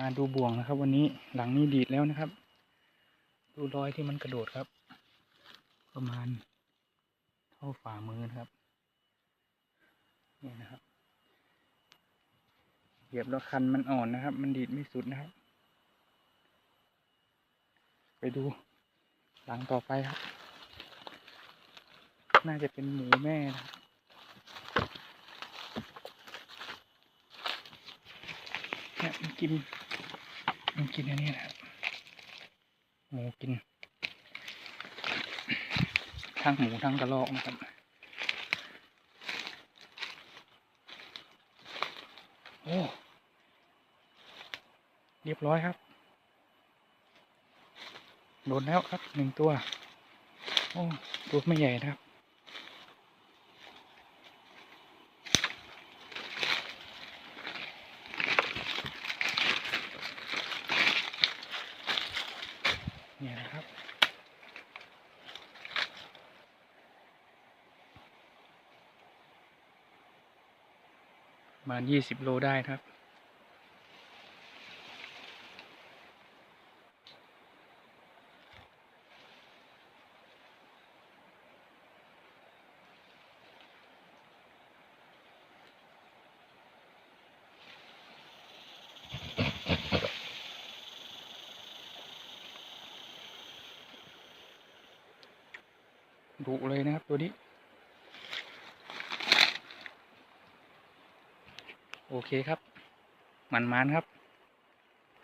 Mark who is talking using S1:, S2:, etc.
S1: มาดูบ่วงนะครับ วันนี้หลังนี้ดีดแล้วนะครับ ดูรอยที่มันกระโดดครับ ประมาณเท่าฝ่ามือนะครับนี่นะครับเหยียบแล้วคันมันอ่อนนะครับ มันดีดไม่สุดนะครับ ไปดูหลังต่อไปครับ น่าจะเป็นหมูแม่นะครับเนี่ยมันกิน มันกินอันนี้นะครับหมูกิน ทั้งหมูทั้งกระรอกนะครับโอ้เรียบร้อยครับ โดนแล้วครับหนึ่งตัว โอ้ ตัวไม่ใหญ่นะครับ นี่นะครับ ประมาณยี่สิบโลได้ครับ ดุเลยนะครับตัวนี้ โอเคครับ มันมันครับ